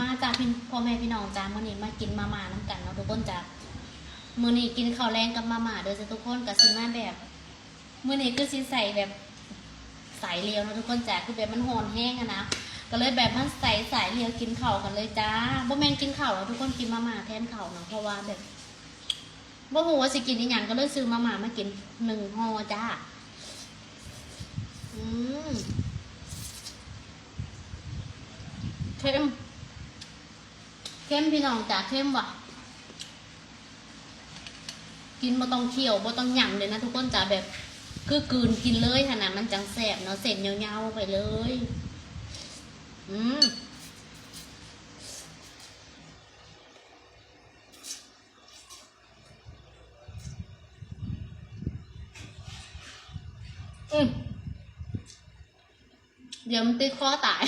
มาจากพี่พ่อแม่พี่น้องจ้ามื้อนี้มากินมาม่าน้ำกันเนาะทุกคนจ้ามื้อนี้กินข้าวแรงกับมาม่าเด้อจ้ะทุกคนกับซิมาแบบมื้อนี้คือสิใส่แบบสายเลียวเนาะทุกคนจ้าคือแบบมันหอนแห้งอะนะก็เลยแบบมันใส่สายเลียวกินข้าวกันเลยจ้าบ่แม่นกินข้าวแล้วทุกคนกินมาม่าแทนข้าวเนาะเพราะว่าแบบบ่ฮู้ว่าสิกินอีหยังก็เลยซื้อมาม่ามากินหนึ่งห่อจ้าอืมเค็ม เข้มพี่น้องจ้าเข้มว่ะ กินบ่ต้องเคี่ยวบ่ต้องหยั่งเลยนะทุกคนจ้าแบบคือกืนกินเลยขนาดมันจังแสบเนาะเส้นยาวๆไปเลย อืมอืมเดี๋ยวมันติดคอตาย